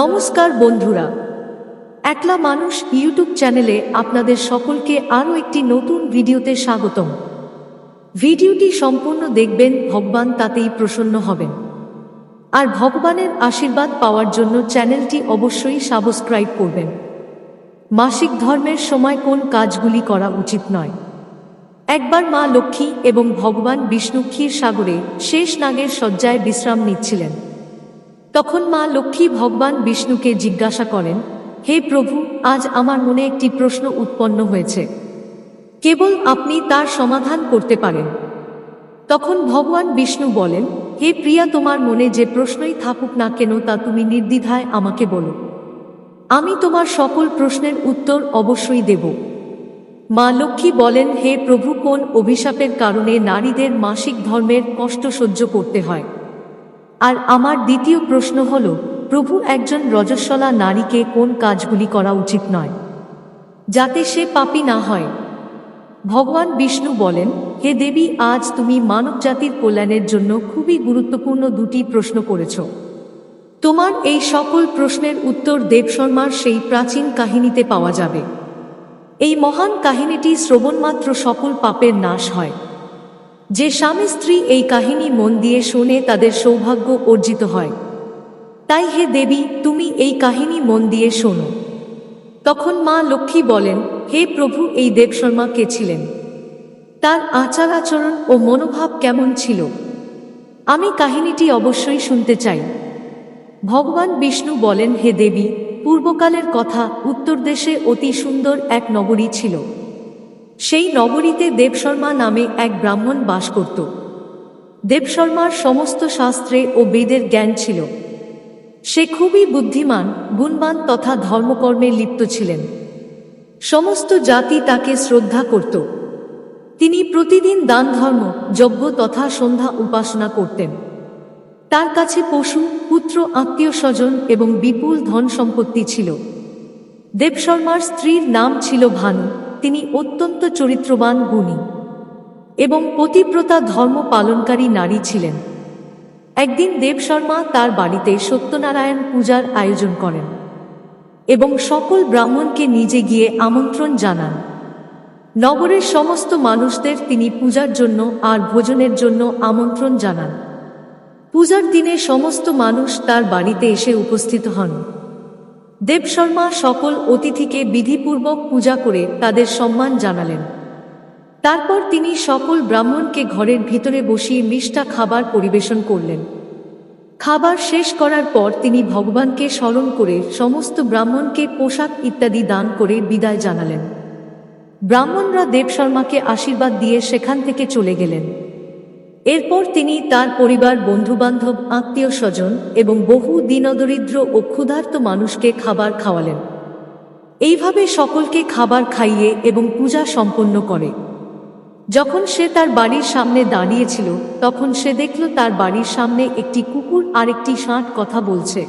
নমস্কার বন্ধুরা। একলা মানুষ ইউটিউব চ্যানেলে আপনাদের সকলকে আরও একটি নতুন ভিডিওতে স্বাগতম। ভিডিওটি সম্পূর্ণ দেখবেন, ভগবান তাতেই প্রসন্ন হবেন। আর ভগবানের আশীর্বাদ পাওয়ার জন্য চ্যানেলটি অবশ্যই সাবস্ক্রাইব করবেন। মাসিক ধর্মের সময় কোন কাজগুলি করা উচিত নয়। একবার মা লক্ষ্মী এবং ভগবান বিষ্ণু ক্ষীর সাগরে শেষ নাগের শয্যায় বিশ্রাম নিচ্ছিলেন। তখন মা লক্ষ্মী ভগবান বিষ্ণুকে জিজ্ঞাসা করেন, হে প্রভু, আজ আমার মনে একটি প্রশ্ন উৎপন্ন হয়েছে। কেবল আপনি তার সমাধান করতে পারেন। তখন ভগবান বিষ্ণু বলেন, হে প্রিয়া, তোমার মনে যে প্রশ্নই থাকুক না কেন তা তুমি নির্দ্বিধায় আমাকে বলো। আমি তোমার সকল প্রশ্নের উত্তর অবশ্যই দেব। মা লক্ষ্মী বলেন, হে প্রভু, কোন অভিশাপের কারণে নারীদের মাসিক ধর্মের কষ্ট সহ্য করতে হয়? আর আমার দ্বিতীয় প্রশ্ন হল, প্রভু একজন রজস্বলা নারীকে কোন কাজগুলি করা উচিত নয়? যাতে সে পাপী না হয়। ভগবান বিষ্ণু বলেন, হে দেবী, আজ তুমি মানবজাতির কল্যাণের জন্য খুবই গুরুত্বপূর্ণ দুটি প্রশ্ন করেছ। তোমার এই সকল প্রশ্নের উত্তর দেবশর্মার সেই প্রাচীন কাহিনীতে পাওয়া যাবে। এই মহান কাহিনীটি শ্রবণমাত্র সকল পাপের নাশ হয়। যে স্বামী স্ত্রী এই কাহিনী মন দিয়ে শুনে তাদের সৌভাগ্য অর্জিত হয়। তাই হে দেবী, তুমি এই কাহিনী মন দিয়ে শোনো। তখন মা লক্ষ্মী বলেন, হে প্রভু, এই দেবশর্মা কে ছিলেন? তার আচার আচরণ ও মনোভাব কেমন ছিল? আমি কাহিনীটি অবশ্যই শুনতে চাই। ভগবান বিষ্ণু বলেন, হে দেবী, পূর্বকালের কথা উত্তর দেশে অতি সুন্দর এক নগরী ছিল। সেই নগরীতে দেবশর্মা নামে এক ব্রাহ্মণ বাস করত। দেবশর্মার সমস্ত শাস্ত্রে ও বেদের জ্ঞান ছিল। সে খুবই বুদ্ধিমান, গুণবান তথা ধর্মকর্মে লিপ্ত ছিলেন। সমস্ত জাতি তাকে শ্রদ্ধা করত। তিনি প্রতিদিন দান ধর্ম যজ্ঞ তথা সন্ধ্যা উপাসনা করতেন। তার কাছে পশু, পুত্র আত্মীয় স্বজন এবং বিপুল ধন সম্পত্তি ছিল দেবশর্মার স্ত্রীর নাম ছিল ভানু। তিনি অত্যন্ত চরিত্রবান গুণী এবং পতিব্রতা ধর্ম পালনকারী নারী ছিলেন। একদিন দেবশর্মা তার বাড়িতে সত্যনারায়ণ পূজার আয়োজন করেন এবং সকল ব্রাহ্মণকে নিজে গিয়ে আমন্ত্রণ জানান। নগরের সমস্ত মানুষদের তিনি পূজার জন্য আর ভোজনের জন্য আমন্ত্রণ জানান। পূজার দিনে সমস্ত মানুষ তার বাড়িতে এসে উপস্থিত হন। দেবশর্মা সকল অতিথিকে বিধিপূর্বক পূজা করে তাদের সম্মান জানালেন। তারপর তিনি সকল ব্রাহ্মণকে ঘরের ভিতরে বসিয়ে মিষ্টা খাবার পরিবেশন করলেন। খাবার শেষ করার পর তিনি ভগবানকে স্মরণ করে সমস্ত ব্রাহ্মণকে পোশাক ইত্যাদি দান করে বিদায় জানালেন। ব্রাহ্মণরা দেবশর্মাকে আশীর্বাদ দিয়ে সেখান থেকে চলে গেলেন। এরপর তিনি তার পরিবার, বন্ধুবান্ধব, আত্মীয় স্বজন এবং বহু দীনদরিদ্র ও ক্ষুধার্ত মানুষকে খাবার খাওয়ালেন। এইভাবে সকলকে খাবার খাইয়ে এবং পূজা সম্পন্ন করে। যখন সে তার বাড়ির সামনে দাঁড়িয়েছিল, তখন সে দেখল তার বাড়ির সামনে একটি কুকুর আর একটি ষাঁট কথা বলছে।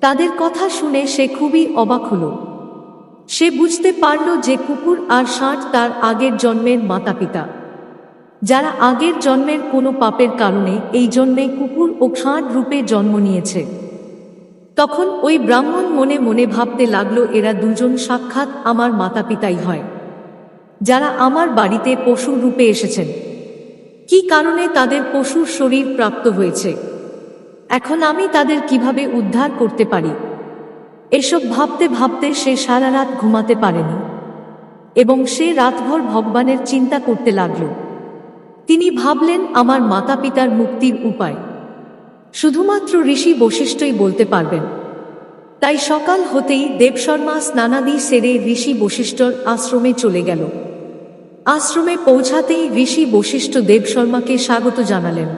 তাদের কথা শুনে সে খুবই অবাক হল। সে বুঝতে পারল যে কুকুর আর ষাঁট তার আগের জন্মের মাতা পিতা যারা আগের জন্মের কোনো পাপের কারণে এই জন্মে কুকুর ও ষাঁড় রূপে জন্ম নিয়েছে। তখন ওই ব্রাহ্মণ মনে মনে ভাবতে লাগল, এরা দুজন সাক্ষাৎ আমার মাতা পিতাই হয়, যারা আমার বাড়িতে পশু রূপে এসেছেন। কি কারণে তাদের পশুর শরীর প্রাপ্ত হয়েছে? এখন আমি তাদের কীভাবে উদ্ধার করতে পারি? এসব ভাবতে ভাবতে সে সারা রাত ঘুমাতে পারেনি এবং সে রাতভর ভগবানের চিন্তা করতে লাগল। তিনি ভাবলেন, আমার মাতা পিতার মুক্তির উপায়। শুধুমাত্র ঋষি বশিষ্ঠই বলতে পারবেন। তাই সকাল হতেই দেবশর্মা স্নানাদি সেরে ঋষি বশিষ্ঠর আশ্রমে চলে গেল। আশ্রমে পৌঁছাতেই ঋষি বশিষ্ঠ দেবশর্মাকে স্বাগত জানালেন।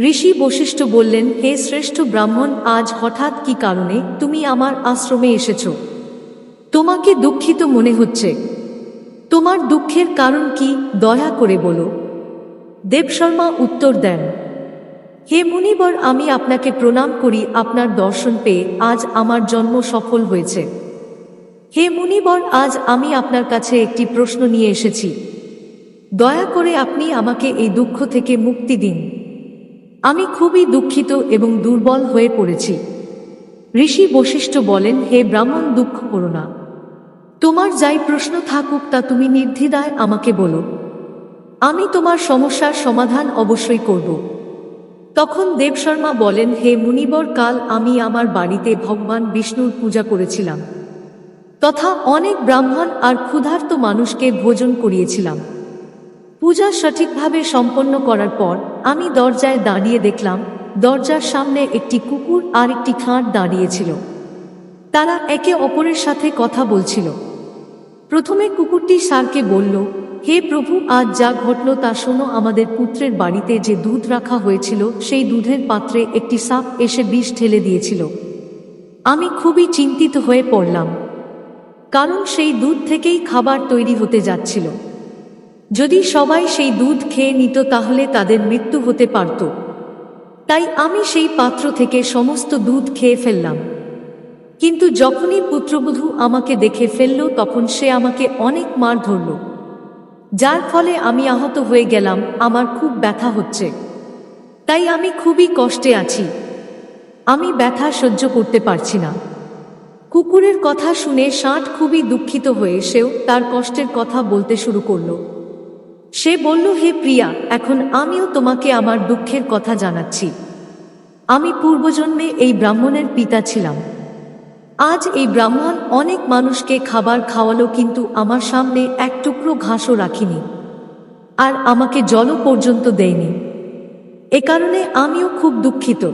ঋষি বশিষ্ঠ বললেন, হে শ্রেষ্ঠ ব্রাহ্মণ, আজ হঠাৎ কি কারণে তুমি আমার আশ্রমে এসেছ? তোমাকে দুঃখিত মনে হচ্ছে। তোমার দুঃখের কারণ কি, দয়া করে বলো। দেবশর্মা উত্তর দেন, হে মুনিবর, আমি আপনাকে প্রণাম করি, আপনার দর্শন পেয়ে আজ আমার জন্ম সফল হয়েছে। হে মুনিবর, আজ আমি আপনার কাছে একটি প্রশ্ন নিয়ে এসেছি। দয়া করে আপনি আমাকে এই দুঃখ থেকে মুক্তি দিন। আমি খুবই দুঃখিত এবং দুর্বল হয়ে পড়েছি। ঋষি বশিষ্ঠ বলেন, হে ব্রাহ্মণ, দুঃখ করো না। তোমার যাই প্রশ্ন থাকুক, তা তুমি নির্দ্বিধায় আমাকে বলো। আমি তোমার সমস্যার সমাধান অবশ্যই করব। তখন দেবশর্মা বলেন, হে মুনিবর, কাল আমি আমার বাড়িতে ভগবান বিষ্ণুর পূজা করেছিলাম। তথা অনেক ব্রাহ্মণ আর ক্ষুধার্ত মানুষকে ভোজন করিয়েছিলাম। পূজা সঠিকভাবে সম্পন্ন করার পর আমি দরজায় দাঁড়িয়ে দেখলাম, দরজার সামনে একটি কুকুর আর একটি খাঁট দাঁড়িয়েছিল। তারা একে অপরের সাথে কথা বলছিল। প্রথমে কুকুরটি সারকে বলল হে প্রভু, আজ যা ঘটল তা শোনো, আমাদের পুত্রের বাড়িতে যে দুধ রাখা হয়েছিল, সেই দুধের পাত্রে একটি সাপ এসে বিষ ঢেলে দিয়েছিল। আমি খুবই চিন্তিত হয়ে পড়লাম, কারণ সেই দুধ থেকেই খাবার তৈরি হতে যাচ্ছিল। যদি সবাই সেই দুধ খেয়ে নিত, তাহলে তাদের মৃত্যু হতে পারত। তাই আমি সেই পাত্র থেকে সমস্ত দুধ খেয়ে ফেললাম। কিন্তু যখনই পুত্রবধূ আমাকে দেখে ফেলল, তখন সে আমাকে অনেক মার ধরল। যার ফলে আমি আহত হয়ে গেলাম, আমার খুব ব্যথা হচ্ছে। তাই আমি খুবই কষ্টে আছি। আমি ব্যথা সহ্য করতে পারছি না। কুকুরের কথা শুনে ষাট খুবই দুঃখিত হয়ে সেও তার কষ্টের কথা বলতে শুরু করল। সে বলল, হে প্রিয়া, এখন আমিও তোমাকে আমার দুঃখের কথা জানাচ্ছি। আমি পূর্বজন্মে এই ব্রাহ্মণের পিতা ছিলাম। আজ এই ব্রাহ্মণ অনেক মানুষকে খাবার খাওয়ালো, কিন্তু আমার সামনে এক টুকরো ঘাসও রাখিনি আর আমাকে জলও পর্যন্ত দেয়নি। এ কারণে আমিও খুব দুঃখিত।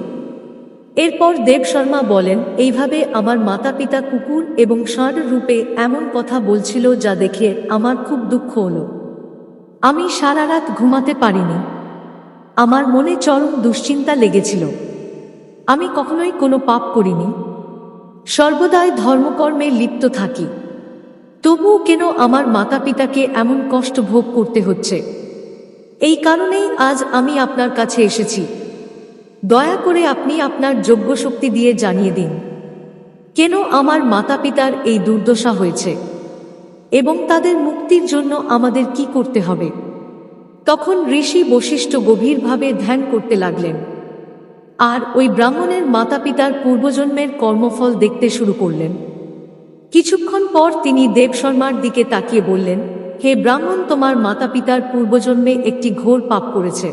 এরপর দেব শর্মা বলেন, এইভাবে আমার মাতা পিতা কুকুর এবং ষাঁড় রূপে এমন কথা বলছিল যা দেখে আমার খুব দুঃখ হলো। আমি সারা রাত ঘুমাতে পারিনি। আমার মনে চরম দুশ্চিন্তা লেগেছিল। আমি কখনোই কোনো পাপ করিনি। সর্বদাই ধর্মকর্মে লিপ্ত থাকি। তবুও কেন আমার মাতা পিতাকে এমন কষ্ট ভোগ করতে হচ্ছে? এই কারণেই আজ আমি আপনার কাছে এসেছি। দয়া করে আপনি আপনার যোগ্য শক্তি দিয়ে জানিয়ে দিন। কেন আমার মাতা পিতার এই দুর্দশা হয়েছে? এবং তাদের মুক্তির জন্য আমাদের কি করতে হবে? তখন ঋষি বশিষ্ঠ গভীরভাবে ধ্যান করতে লাগলেন। আর ওই ব্রাহ্মণের মাতা পিতার পূর্বজন্মের কর্মফল দেখতে শুরু করলেন। কিছুক্ষণ পর তিনি দেব শর্মার দিকে তাকিয়ে বললেন, হে ব্রাহ্মণ, তোমার মাতা পিতার পূর্বজন্মে একটি ঘোর পাপ করেছে।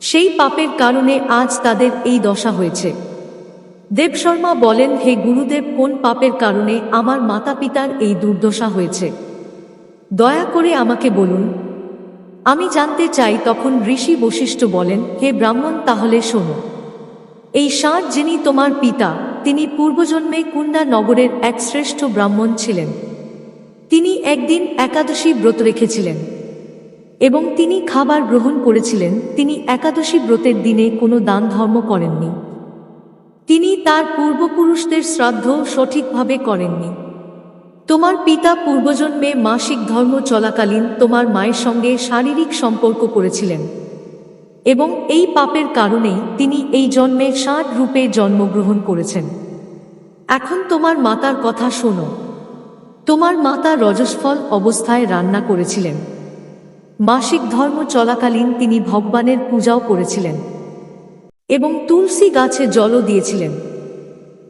সেই পাপের কারণে আজ তাদের এই দশা হয়েছে। দেব শর্মা বলেন, হে গুরুদেব, কোন পাপের কারণে আমার মাতা পিতার এই দুর্দশা হয়েছে? দয়া করে আমাকে বলুন। আমি জানতে চাই, তখন ঋষি বশিষ্ঠ বলেন, হে ব্রাহ্মণ, তাহলে শোনো। এই ষাট যিনি তোমার পিতা, তিনি পূর্বজন্মে কুন্ডা নগরের এক শ্রেষ্ঠ ব্রাহ্মণ ছিলেন। তিনি একদিন একাদশী ব্রত রেখেছিলেন। এবং তিনি খাবার গ্রহণ করেছিলেন, তিনি একাদশী ব্রতের দিনে কোনো দান ধর্ম করেননি। তিনি তার পূর্বপুরুষদের শ্রাদ্ধ সঠিকভাবে করেননি। তোমার পিতা পূর্বজন্মে মাসিক ধর্ম চলাকালীন তোমার মায়ের সঙ্গে শারীরিক সম্পর্ক করেছিলেন। এবং এই পাপের কারণেই তিনি এই জন্মে ষাট রূপে জন্মগ্রহণ করেছেন। এখন তোমার মাতার কথা শোনো। তোমার মাতা রজস্ফল অবস্থায় রান্না করেছিলেন। মাসিক ধর্ম চলাকালীন তিনি ভগবানের পূজাও করেছিলেন এবং তুলসী গাছে জলও দিয়েছিলেন।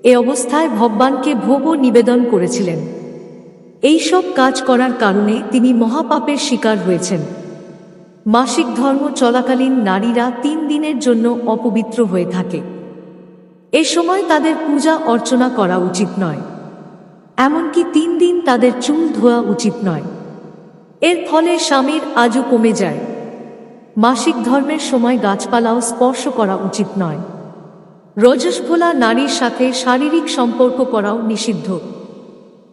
এ অবস্থায় ভগবানকে ভোগও নিবেদন করেছিলেন। এই সব কাজ করার কারণে তিনি মহাপাপের শিকার হয়েছেন। মাসিক ধর্ম চলাকালীন নারীরা তিন দিনের জন্য অপবিত্র হয়ে থাকে। এ সময় তাদের পূজা অর্চনা করা উচিত নয়। এমনকি তিন দিন তাদের চুল ধোয়া উচিত নয়। এর ফলে স্বামীর আজও কমে যায়। মাসিক ধর্মের সময় গাছপালাও স্পর্শ করা উচিত নয়। রজস্ভোলা নারীর সাথে শারীরিক সম্পর্ক করাও নিষিদ্ধ।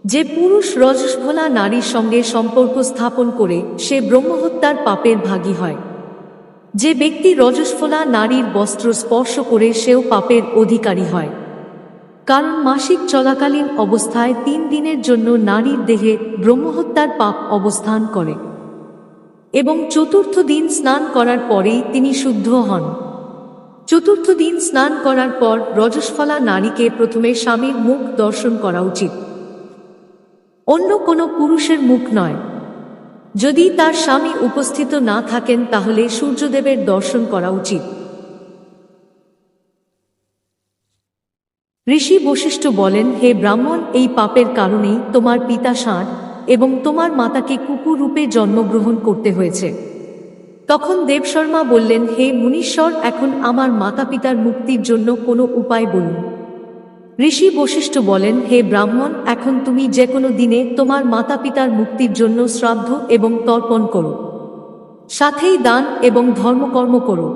যে পুরুষ রজস্ভোলা নারীর সঙ্গে সম্পর্ক স্থাপন করে সে ব্রহ্মহত্যার পাপের ভাগী হয়। যে ব্যক্তি রজস্ফোলা নারীর বস্ত্র স্পর্শ করে সেও পাপের অধিকারী হয়। কারণ মাসিক চলাকালীন অবস্থায় তিন দিনের জন্য নারীর দেহে ব্রহ্মহত্যার পাপ অবস্থান করে এবং চতুর্থ দিন স্নান করার পরেই তিনি শুদ্ধ হন। চতুর্থ দিন স্নান করার পর রজস্ফলা নারীকে প্রথমে স্বামীর মুখ দর্শন করা উচিত। অন্য কোনো পুরুষের মুখ নয়। যদি তার স্বামী উপস্থিত না থাকেন, তাহলে সূর্যদেবের দর্শন করা উচিত। ঋষি বশিষ্ঠ বলেন, হে ব্রাহ্মণ, এই পাপের কারণেই তোমার পিতা ষাঁড় এবং তোমার মাতাকে কুকুর রূপে জন্মগ্রহণ করতে হয়েছে। তখন দেবশর্মা বললেন, হে মুনীশ্বর, এখন আমার মাতা পিতার মুক্তির জন্য কোনো উপায় বলুন। ঋষি বশিষ্ঠ বলেন, হে ব্রাহ্মণ, এখন তুমি যে কোনো দিনে তোমার মাতা পিতার মুক্তির জন্য শ্রাদ্ধ এবং তর্পণ করো। সাথেই দান এবং ধর্মকর্ম করো।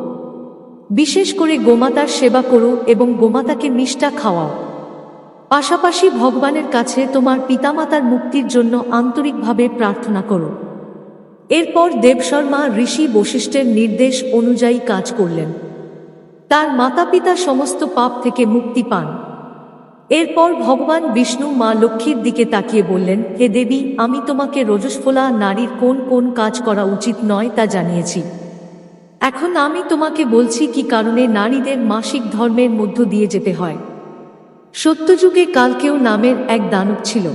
বিশেষ করে গোমাতার সেবা করো এবং গোমাতাকে মিষ্টা খাওয়াও। পাশাপাশি ভগবানের কাছে তোমার পিতামাতার মুক্তির জন্য আন্তরিকভাবে প্রার্থনা করো। এরপর দেবশর্মা ঋষি বশিষ্ঠের নির্দেশ অনুযায়ী কাজ করলেন। তার মাতা পিতা সমস্ত পাপ থেকে মুক্তি পান। এরপর ভগবান বিষ্ণু মা লক্ষ্মীর দিকে তাকিয়ে বললেন, হে দেবী, আমি তোমাকে রজস্ফলা নারীর কোন কোন কাজ করা উচিত নয় তা জানিয়েছি। এখন আমি তোমাকে বলছি কি কারণে নারীদের মাসিক ধর্মের মধ্য দিয়ে যেতে হয়। সত্যযুগে কালকেও নামের এক দানব ছিল।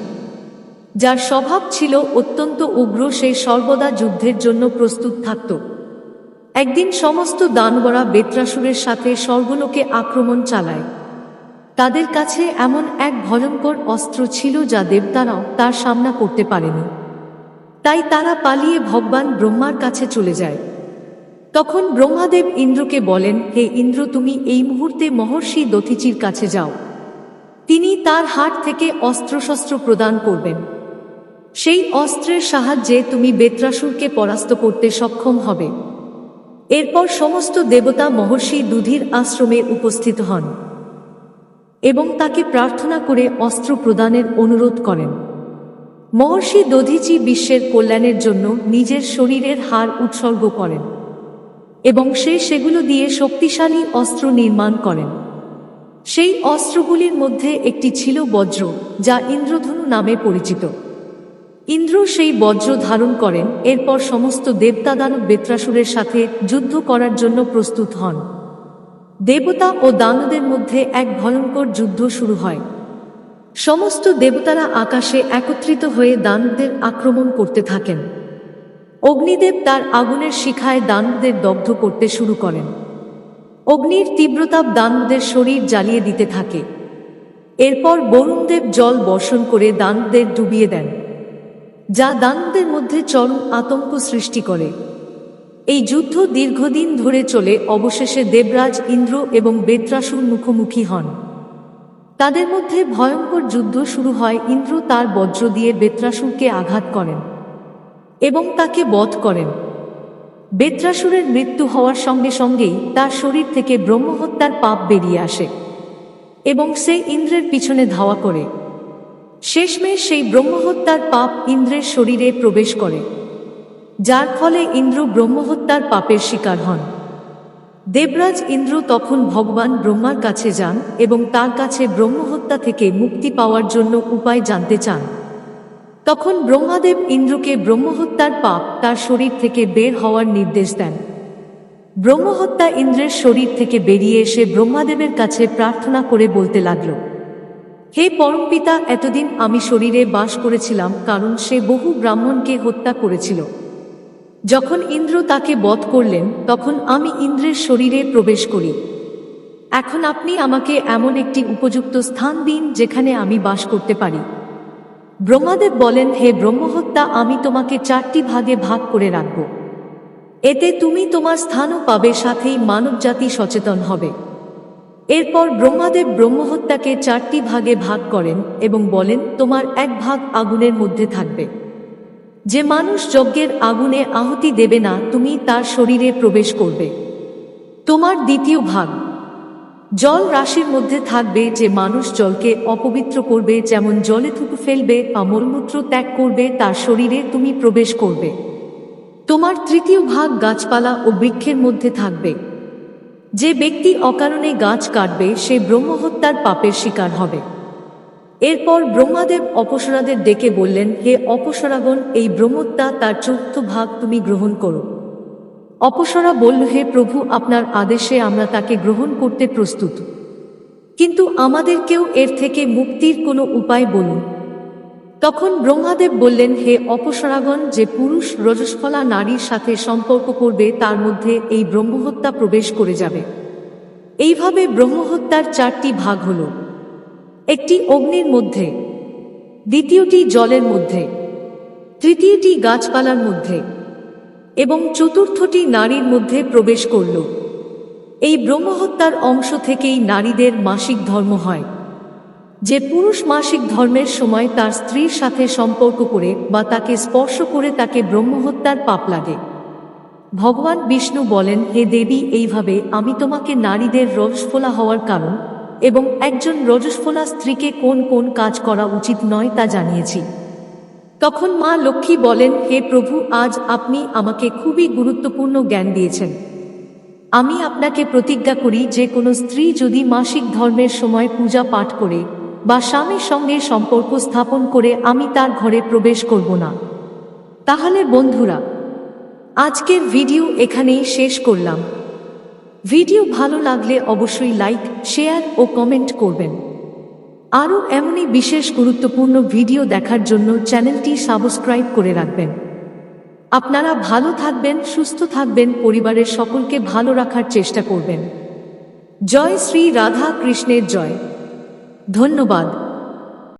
যার স্বভাব ছিল অত্যন্ত উগ্র, সে সর্বদা যুদ্ধের জন্য প্রস্তুত থাকত। একদিন সমস্ত দানবরা বেত্রাসুরের সাথে স্বর্গলোকে আক্রমণ চালায়। তাদের কাছে এমন এক ভয়ঙ্কর অস্ত্র ছিল যা দেবতারাও তার সামনা করতে পারেনি। তাই তারা পালিয়ে ভগবান ব্রহ্মার কাছে চলে যায়। তখন ব্রহ্মাদেব ইন্দ্রকে বলেন, হে ইন্দ্র, তুমি এই মুহূর্তে মহর্ষি দথিচির কাছে যাও। তিনি তার হাট থেকে অস্ত্রশস্ত্র প্রদান করবেন। সেই অস্ত্রের সাহায্যে তুমি বেত্রাসুরকে পরাস্ত করতে সক্ষম হবে। এরপর সমস্ত দেবতা মহর্ষি দুধির আশ্রমে উপস্থিত হন। এবং তাকে প্রার্থনা করে অস্ত্র প্রদানের অনুরোধ করেন। মহর্ষি দধিচি বিশ্বের কল্যাণের জন্য নিজের শরীরের হার উৎসর্গ করেন এবং সে সেগুলো দিয়ে শক্তিশালী অস্ত্র নির্মাণ করেন। সেই অস্ত্রগুলির মধ্যে একটি ছিল বজ্র, যা ইন্দ্রধনু নামে পরিচিত। ইন্দ্র সেই বজ্র ধারণ করেন, এরপর সমস্ত দেবতাদানব বেত্রাসুরের সাথে যুদ্ধ করার জন্য প্রস্তুত হন। দেবতা ও দানদের মধ্যে এক ভয়ঙ্কর যুদ্ধ শুরু হয়। সমস্ত দেবতারা আকাশে একত্রিত হয়ে দানবদের আক্রমণ করতে থাকেন। অগ্নিদেব তার আগুনের শিখায় দানবদের দগ্ধ করতে শুরু করেন। অগ্নির তীব্রতাপ দানবদের শরীর জ্বালিয়ে দিতে থাকে। এরপর বরুণদেব জল বর্ষণ করে দানবদের ডুবিয়ে দেন, যা দানবদের মধ্যে চরম আতঙ্ক সৃষ্টি করে। এই যুদ্ধ দীর্ঘদিন ধরে চলে, অবশেষে দেবরাজ, ইন্দ্র এবং বেত্রাসুর মুখোমুখি হন। তাদের মধ্যে ভয়ঙ্কর যুদ্ধ শুরু হয়, ইন্দ্র তার বজ্র দিয়ে বেত্রাসুরকে আঘাত করেন এবং তাকে বধ করেন। বেত্রাসুরের মৃত্যু হওয়ার সঙ্গে সঙ্গেই তার শরীর থেকে ব্রহ্মহত্যার পাপ বেরিয়ে আসে এবং সে ইন্দ্রের পিছনে ধাওয়া করে। শেষমেশ সেই ব্রহ্মহত্যার পাপ ইন্দ্রের শরীরে প্রবেশ করে। যার ফলে ইন্দ্র ব্রহ্মহত্যার পাপের শিকার হন। দেবরাজ ইন্দ্র তখন ভগবান ব্রহ্মার কাছে যান এবং তার কাছে ব্রহ্মহত্যা থেকে মুক্তি পাওয়ার জন্য উপায় জানতে চান। তখন ব্রহ্মাদেব ইন্দ্রকে ব্রহ্মহত্যার পাপ তার শরীর থেকে বের হওয়ার নির্দেশ দেন। ব্রহ্মহত্যা ইন্দ্রের শরীর থেকে বেরিয়ে এসে ব্রহ্মাদেবের কাছে প্রার্থনা করে বলতে লাগল, হে পরমপিতা, এতদিন আমি শরীরে বাস করেছিলাম কারণ সে বহু ব্রাহ্মণকে হত্যা করেছিল। যখন ইন্দ্র তাকে বধ করলেন, তখন আমি ইন্দ্রের শরীরে প্রবেশ করি। এখন আপনি আমাকে এমন একটি উপযুক্ত স্থান দিন যেখানে আমি বাস করতে পারি। ব্রহ্মাদেব বলেন, হে ব্রহ্মহত্যা, আমি তোমাকে চারটি ভাগে ভাগ করে রাখব। এতে তুমি তোমার স্থানও পাবে, সাথেই মানবজাতি সচেতন হবে। এরপর ব্রহ্মাদেব ব্রহ্মহত্যাকে চারটি ভাগে ভাগ করেন এবং বলেন, তোমার এক ভাগ আগুনের মধ্যে থাকবে। যে মানুষ যজ্ঞের আগুনে আহুতি দেবে না, তুমি তার শরীরে প্রবেশ করবে। তোমার দ্বিতীয় ভাগ। জল রাশির মধ্যে থাকবে যে মানুষ জলকে অপবিত্র করবে, যেমন জলে থুকু ফেলবে বা মলমূত্র ত্যাগ করবে, তার শরীরে তুমি প্রবেশ করবে। তোমার তৃতীয় ভাগ গাছপালা ও বৃক্ষের মধ্যে থাকবে। যে ব্যক্তি অকারণে গাছ কাটবে, সে ব্রহ্মহত্যার পাপের শিকার হবে। এরপর ব্রহ্মাদেব অপসরাদের ডেকে বললেন, হে অপসরাগণ, এই ব্রহ্মত্যা তার চতুর্থ ভাগ তুমি গ্রহণ করো। অপসরা বলল, হে প্রভু, আপনার আদেশে আমরা তাকে গ্রহণ করতে প্রস্তুত। কিন্তু আমাদেরকেও এর থেকে মুক্তির কোনো উপায় বলুন। তখন ব্রহ্মাদেব বললেন, হে অপসরাগণ, যে পুরুষ রজস্ফলা নারীর সাথে সম্পর্ক করবে, তার মধ্যে এই ব্রহ্মহত্যা প্রবেশ করে যাবে। এইভাবে ব্রহ্মহত্যার চারটি ভাগ হল। একটি অগ্নির মধ্যে, দ্বিতীয়টি জলের মধ্যে, তৃতীয়টি গাছপালার মধ্যে এবং চতুর্থটি নারীর মধ্যে প্রবেশ করল। এই ব্রহ্মহত্যার অংশ থেকেই নারীদের মাসিক ধর্ম হয়, যে পুরুষ মাসিক ধর্মের সময় তার স্ত্রীর সাথে সম্পর্ক করে বা তাকে স্পর্শ করে তাকে ব্রহ্মহত্যার পাপ লাগে। ভগবান বিষ্ণু বলেন, হে দেবী, এইভাবে আমি তোমাকে নারীদের রজস্ফোলা হওয়ার কারণ এবং একজন রজস্ফোলা স্ত্রীকে কোন কোন কাজ করা উচিত নয় তা জানিয়েছি। তখন মা লক্ষ্মী বলেন, হে প্রভু, আজ আপনি আমাকে খুবই গুরুত্বপূর্ণ জ্ঞান দিয়েছেন। আমি আপনাকে প্রতিজ্ঞা করি, যে কোনো স্ত্রী যদি মাসিক ধর্মের সময় পূজা পাঠ করে বা স্বামীর সঙ্গে সম্পর্ক স্থাপন করে আমি তার ঘরে প্রবেশ করব না। তাহলে বন্ধুরা, আজকের ভিডিও এখানেই শেষ করলাম। ভিডিও ভালো লাগলে অবশ্যই লাইক, শেয়ার ও কমেন্ট করবেন। আরও এমনই বিশেষ গুরুত্বপূর্ণ ভিডিও দেখার জন্য চ্যানেলটি সাবস্ক্রাইব করে রাখবেন। আপনারা ভালো থাকবেন, সুস্থ থাকবেন, পরিবারের সকলকে ভালো রাখার চেষ্টা করবেন। জয় শ্রী রাধা কৃষ্ণের জয়। ধন্যবাদ।